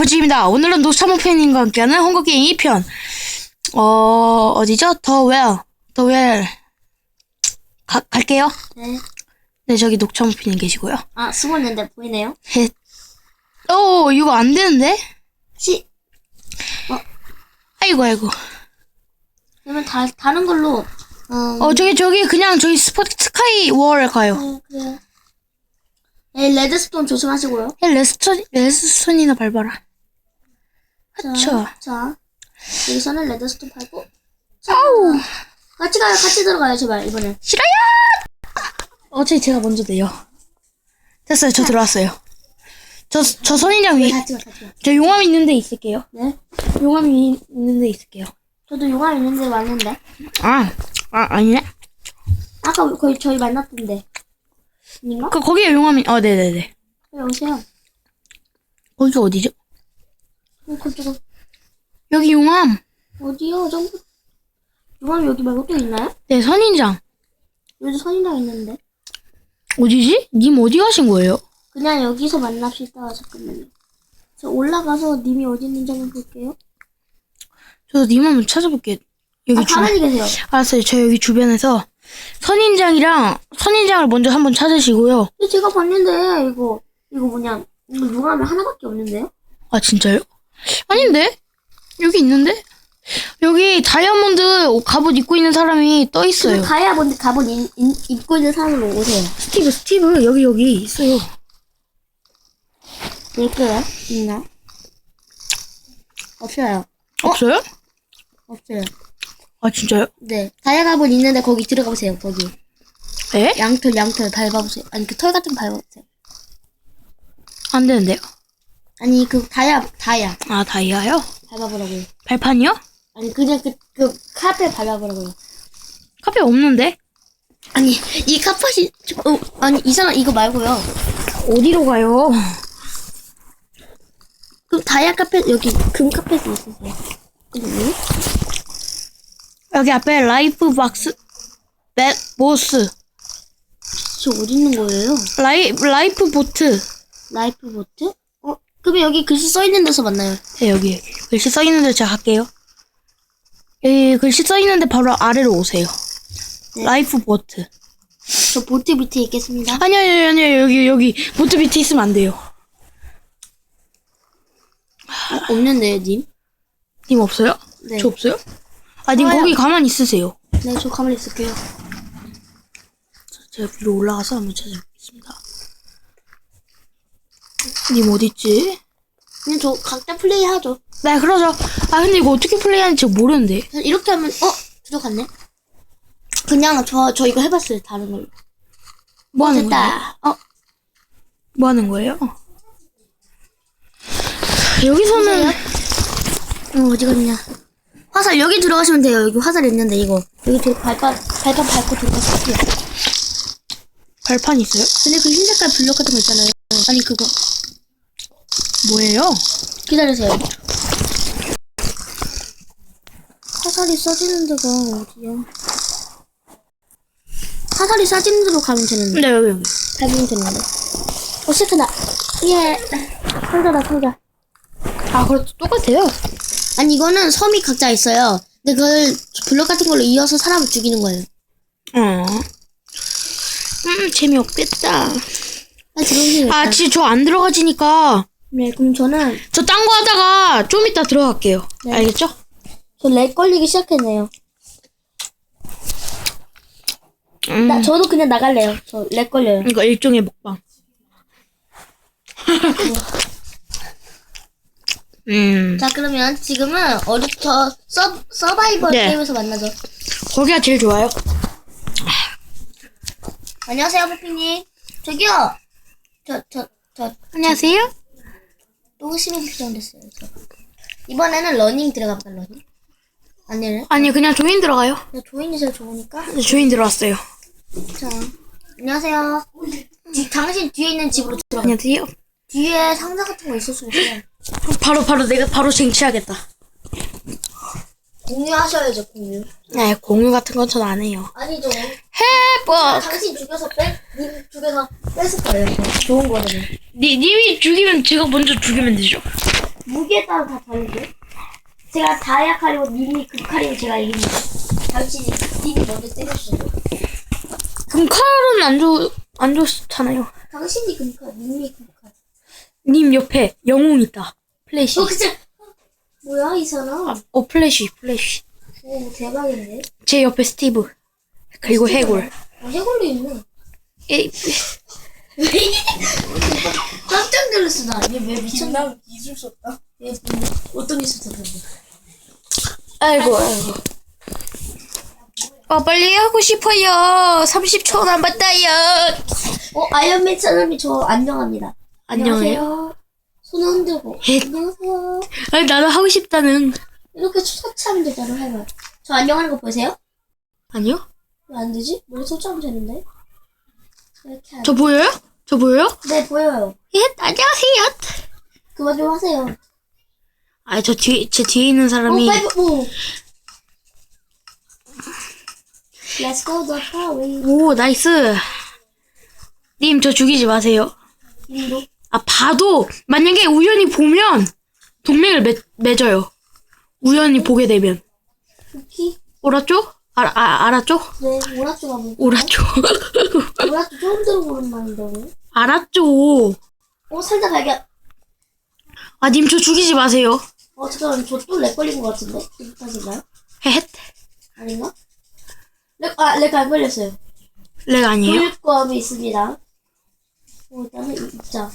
보지입니다. 오늘은 노사모 팬님과 함께하는 헝거 게임 2편. 어, 어디죠? 더 웰. 더 웰. 가, 갈게요. 네. 네, 저기 녹차모 팬님 계시고요. 아, 숨었는데 보이네요. 헷. 오, 이거 안 되는데? 시, 아이고, 아이고. 그러면 다, 다른 걸로, 어, 어, 저기, 저기, 그냥 저기 스포츠 스카이 월 가요. 네, 그래요. 네, 레드스톤 조심하시고요. 야, 레스톤, 레스톤이나 밟아라. 자. 자, 여기서는 레드스톤 밟고. 자, 같이 가요, 같이 들어가요, 제발, 이번엔. 싫어요! 어차피 제가 먼저 돼요. 됐어요, 저 들어왔어요. 저, 저 선인장 위, 같이 가, 같이 가. 저 용암 있는 데 있을게요. 네. 용암 이- 있는 데 있을게요. 저도 용암 있는데 왔는데. 아, 아, 아니네. 아까 거의 저희 만났던데. 아닌가? 그, 거기에 용암이, 어, 네네네. 네, 오세요. 거기가 어디죠? 어, 그쪽은, 여기 용암. 어디요? 전부. 용암 여기 말고 또 있나요? 네, 선인장. 여기 선인장 있는데. 어디지? 님 어디 가신 거예요? 그냥 여기서 만납시다. 잠깐만요. 저 올라가서 님이 어디 있는지 한번 볼게요. 저도 님 한번 찾아볼게요. 여기 아, 주, 가만히 계세요. 알았어요. 저 여기 주변에서 선인장이랑, 선인장을 먼저 한번 찾으시고요. 근데 제가 봤는데, 이거, 이거 뭐냐, 이거 용암이 하나밖에 없는데요? 아, 진짜요? 아닌데? 여기 있는데? 여기 다이아몬드 갑옷 입고 있는 사람이 떠그 있어요. 다이아몬드 갑옷 인- 인- 입고 있는 사람으로 오세요. 스티브, 스티브, 여기, 여기 있어요. 있어요? 있나? 없어요. 없어요? 없어요. 아, 진짜요? 네. 다이아 갑옷 있는데 거기 들어가 보세요, 거기. 에? 양털, 양털 밟아보세요. 아니, 그 털 같은 거 밟아보세요. 안 되는데요? 아니, 그 다이아, 다이아. 아, 다이아요? 밟아보라고요. 발판이요? 아니, 그냥 그, 그, 카페 밟아보라고요. 카페 없는데? 아니, 이 카펫이, 어, 아니, 이상한, 이거 말고요. 어디로 가요? 그 다이아 카펫, 여기 금 카펫이 있으세요. 음? 여기 앞에 라이프 박스, 맷, 보스, 저 어디 있는 거예요? 라이, 라이프 보트. 라이프 보트? 어, 그러면 여기 글씨 써 있는 데서 만나요. 네, 여기, 여기. 글씨 써 있는데 제가 갈게요. 여기 글씨 써 있는데 바로 아래로 오세요. 네. 라이프 보트. 저 보트 밑에 있겠습니다. 아니요, 아니요, 아니요. 여기, 여기, 보트 밑에 있으면 안 돼요. 어, 없는데요, 님? 님 없어요? 네. 저 없어요? 아, 님 좋아요. 거기 가만히 있으세요. 네, 저 가만히 있을게요. 제가 위로 올라가서 한번 찾아보겠습니다. 님 어딨지? 그냥 저 각자 플레이 하죠. 네, 그러죠. 아, 근데 이거 어떻게 플레이하는지 모르는데. 이렇게 하면, 어? 들어갔네? 그냥 저, 저 이거 해봤어요, 다른 걸로. 뭐 하는 거예요? 됐다. 어, 뭐 하는 거예요? 여기서는 어, 어디 갔냐. 화살, 여기 들어가시면 돼요. 여기 화살 있는데, 이거. 여기 들, 발판, 발판 밟고 들어가세요. 발판 있어요? 근데 그 흰 색깔 블럭 같은 거 있잖아요. 아니, 그거. 뭐예요? 기다리세요. 화살이 써지는 데가 어디야? 화살이 써지는 데로 가면 되는데. 네, 여기, 여기. 밟으면 되는데. 어, 시크다. 예. 상자다, 상자. 아, 그래, 똑같아요. 아니, 이거는 섬이 각자 있어요. 근데 그걸 블럭 같은 걸로 이어서 사람을 죽이는 거예요. 어. 음, 재미없겠다. 빨리 들어오세요. 아. 진짜 저안 들어가지니까. 네, 그럼 저는 저 딴 거 하다가 좀 이따 들어갈게요. 네. 알겠죠? 저 렉 걸리기 시작했네요. 음, 나, 저도 그냥 나갈래요. 저 렉 걸려요. 이거 일종의 먹방. 음, 자, 그러면 지금은 저 서, 서바이벌 네. 게임에서 만나죠. 거기가 제일 좋아요. 안녕하세요, 포피님. 저기요. 저, 저, 저, 안녕하세요. 또 시민 필요됐어요. 저. 이번에는 러닝 들어가 볼까, 러닝? 아니네. 아니, 그냥 조인 들어가요. 나 조인이 제일 좋으니까. 네, 조인 들어왔어요. 자, 안녕하세요. 뒤, 당신 뒤에 있는 집으로 들어가. 안녕하세요. 뒤에 상자 같은 거 있을 수 있어요. 바로, 바로 내가 바로 쟁취하겠다. 공유하셔야죠, 공유. 네, 공유 같은 건 전 안 해요. 아니죠. 해버! 당신 죽여서 뺄, 님 죽여서 뺐을 거예요. 좋은. 니, 님이 죽이면 제가 먼저 죽이면 되죠. 뭐 무게에 따라 다 다른데? 제가 다이아 칼이고 님이 금칼이고 제가 이깁니다. 당신이 님이 먼저 때렸어요. 금칼은 안 좋, 안 좋잖아요. 당신이 금칼, 님이 금칼. 님 옆에 영웅 있다. 플래시. 어, 그치? 뭐야, 이 사람? 어, 플래시, 플래시. 오, 대박인데? 제 옆에 스티브. 그리고 해골. 아, 해골도 있네. 에이, 깜짝 놀랐어, 나. 얘왜 미쳤나? 나수 없다. 얘 뭐, 어떤 게 있었던데? 아이고, 아이고. 아, 빨리 하고 싶어요. 30초 남았다요. 어, 아이언맨 사람이 저 안녕합니다. 안녕해요. 손 흔들고. 헷. 안녕하세요. 아니, 나도 하고 싶다는. 이렇게 초차하면 되잖아, 해봐. 저 안녕하는 거 보세요? 아니요? 왜 안 되지? 머리 초차하면 되는데? 이렇게 안 저 보여요? 저 보여요? 네, 보여요. 예, 안녕하세요. 그만 좀 하세요. 아, 저 뒤에, 제 뒤에 있는 오, 사람이. 파이브, 오! Let's go the party. 오, 나이스. 님, 저 죽이지 마세요. 님도. 아, 봐도, 만약에 우연히 보면, 동맹을 맺, 맺어요. 우연히 보게 되면. 알았죠? 알, 아, 알았죠? 네, 오라쭈가 뭐. 알았죠? 오라쭈 처음 들어보는 말인데. 알았죠? 어, 살다 발견. 아, 님, 저 죽이지 마세요. 어, 잠깐만, 저또렉 걸린 것 같은데? 비슷하신가요? 헤헷. 아닌가? 렉, 아, 렉안 걸렸어요. 렉 아니에요? 교육감이 있습니다. 어, 일단은 이- 입자.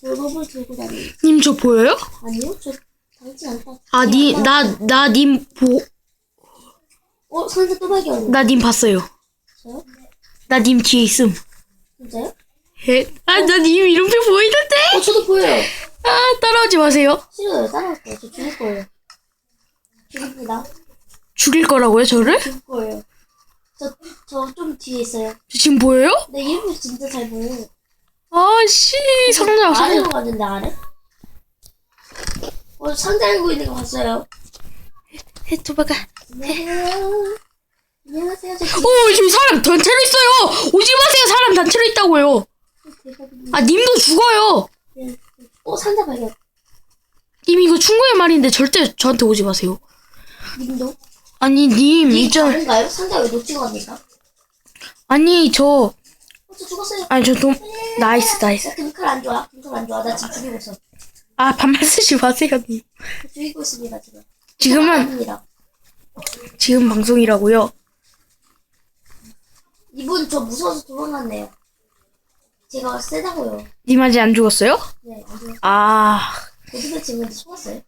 돌법을 들고 다니. 님, 저 보여요? 아니요? 저 당치 않다. 아, 니, 나, 나, 님, 보, 어, 상자 또 발견. 나 님 봤어요. 저요? 나 님 뒤에 있음. 진짜요? 헤. 아, 나 님 이름표 보이는데? 어, 저도 보여요. 아, 따라오지 마세요. 싫어요. 따라갈 거예요. 저 죽을 거예요. 죽입니다. 죽일 거라고요, 저를? 죽을 거예요. 저, 저 좀 뒤에 있어요. 저 지금 보여요? 내 이름이 진짜 잘 보여요. 아, 씨, 상자, 아래로 상자. 갔는데, 아래? 어, 상자 알고 있는 거 봤어요. 헤, 도박아. 안녕하세요. 안녕하세요. 저 오, 지금 사람 단체로 있어요. 오지 마세요, 사람 단체로 있다고요. 대박입니다. 아, 님도 죽어요. 네. 어, 상자 발견. 님 이거 충고의 말인데 절대 저한테 오지 마세요. 님도? 아니, 님님 있잖아. 다른가요? 상자 왜 놓치고 갑니까? 아니, 저, 어, 저 죽었어요. 아니, 저 좀, 나이스, 나이스. 나 금칼 안 좋아. 금칼 안 좋아. 나 지금 죽이고 있어. 아, 반말 쓰지 마세요, 님. 저 죽이고 있습니다, 지금. 지금은, 아닙니다. 지금 방송이라고요. 이분 저 무서워서 도망갔네요. 제가 세다고요. 님 아직 안 죽었어요? 네, 안 죽었어요. 아, 어디서 지금 죽었어요?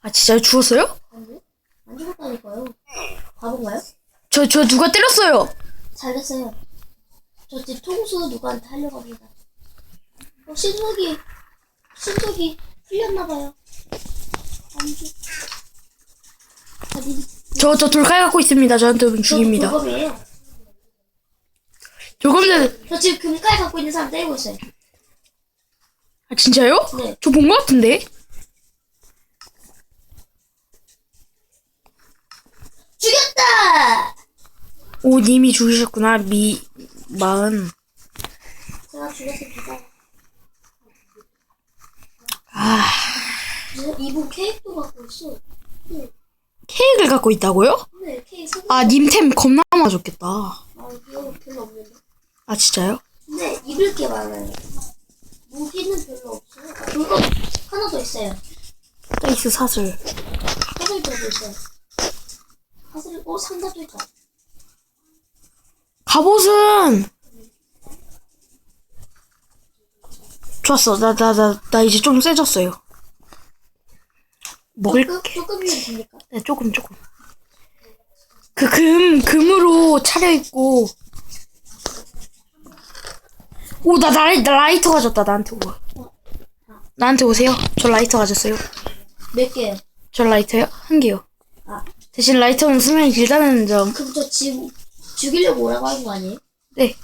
아, 진짜 죽었어요? 안 죽었다니까요. 바본가요? 저, 저 누가 때렸어요? 잘 됐어요. 저 집 통수 누구한테 하려고 합니다. 어, 신속이, 신속이 풀렸나봐요. 안 죽. 아, 님, 저, 저 돌칼 갖고 있습니다. 저한테 죽입니다. 저도. 조금 전에, 저 지금 금칼 갖고 있는 사람 때리고 있어요. 아, 진짜요? 네. 저 본 것 같은데? 죽였다! 오, 님이 죽으셨구나. 미, 마흔. 제가 죽였습니다. 아, 네, 이분 케이크도 갖고 있어. 네, 케이크를 갖고 있다고요? 네 케이크 사 아, 님 템 겁나 많아졌겠다. 아, 이거 별로 없는데. 아, 진짜요? 근데 입을 게 많아요. 무기는 별로 없어요. 아, 그거 하나 더 있어요. 페이스 사슬. 사슬도 있어요. 어, 상자도 있다. 갑옷은 좋았어. 나, 나, 나, 나 이제 좀 세졌어요. 먹을 조금, 조금이면 됩니까? 네, 조금, 조금. 그 금, 금으로 차려입고. 오, 나, 나, 나 라이터 가졌다, 나한테 오. 나한테 오세요. 저 라이터 가졌어요. 몇 개요? 저 라이터요? 한 개요. 아, 대신 라이터는 수명이 길다는 점. 그럼 저 지금 죽이려고 오라고 하는 거 아니에요? 네.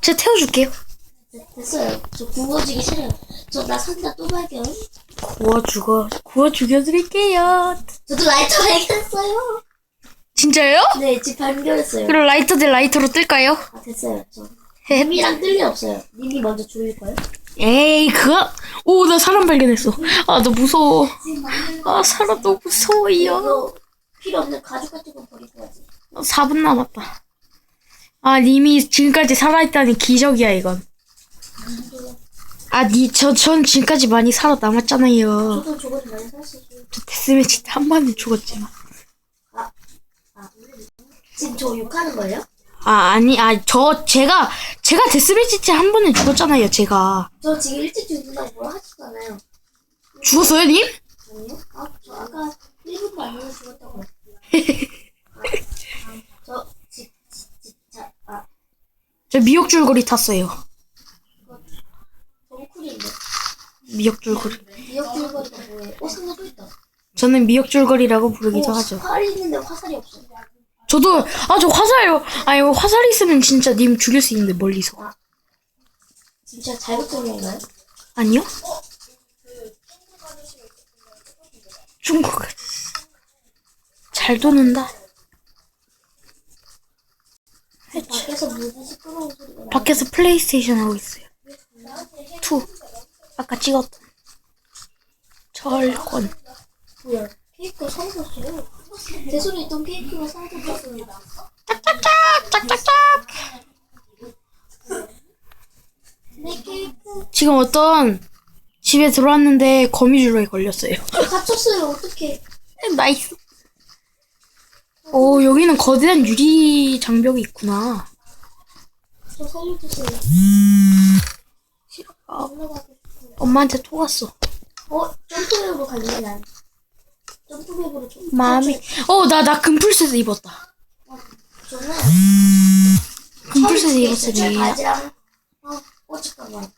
제가 태워줄게요. 네, 됐어요. 저 구워지기 싫어요. 저나 상자 또 발견. 구워 죽어, 구워 죽여드릴게요. 저도 라이터 발견했어요. 진짜요? 네, 집 발견했어요. 그럼 라이터 대 라이터로 뜰까요? 아, 됐어요. 저 님이랑 뜰 일 없어요. 님이 먼저 죽일 거예요? 에이, 그거? 오, 나 사람 발견했어. 아, 너 무서워. 아, 사람 너무 무서워요. 이거 필요 없는 가죽 같은 거 버리고 가지. 4분 남았다. 아, 님이 지금까지 살아있다니 기적이야, 이건. 아, 니, 저, 전 지금까지 많이 살아남았잖아요. 저도 저번에 많이 사시고. 저 데스매치 때한 번은 죽었지만. 아, 지금 저 욕하는 거예요? 아, 아니, 아, 저, 제가, 제가 데스매치 때한 번은 죽었잖아요, 제가. 저 지금 일찍 죽는다고 뭐라 하시잖아요. 죽었어요, 님? 아니요? 아, 저 아까 1분도 안 전에 죽었다고요. 아, 저, 지, 지, 지, 자, 아, 저 미역줄거리 탔어요. 미역줄거리. 미역 줄거리가 뭐예요? 어, 상자 또 있다. 저는 미역줄거리라고 부르기도 오, 하죠. 활이 있는데 화살이 없어. 저도, 아, 저 화살, 아니, 화살 있으면 진짜 님 죽일 수 있는데, 멀리서. 진짜 잘못 들은 건가요? 아니요? 중국. 잘 도는다. 밖에서 무슨 시끄러운 소리가 나. 밖에서 플레이스테이션 하고 있어요. 2. 아까 찍었던. 절권. 뭐야? 케이크가 사라졌어요. 제 손에 있던 케이크가 사라졌어요. 짝짝짝! 내 케이크 지금 어떤 집에 들어왔는데 거미줄에 걸렸어요. 갇혔어요. 어떡해. 나이스. 오, 여기는 거대한 유리 장벽이 있구나. 저 살려주세요. 아, 올라가고 싶어요. 엄마한테 토갔어. 어? 점프맵으로 갈래 난. 점프맵으로 좀. 마음이. 어, 나, 나 금풀셋 입었다. 저는 금풀셋 철 입었으니. 바지랑. 어, 어 잠깐만.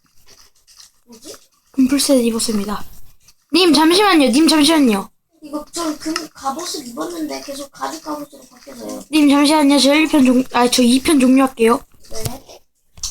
뭐지? 금풀셋 입었습니다. 님, 잠시만요. 님, 잠시만요. 이거 전금 갑옷을 입었는데 계속 가죽 갑옷으로 바뀌어서요. 님, 잠시만요. 저 1편 종, 아, 저 2편 종료할게요.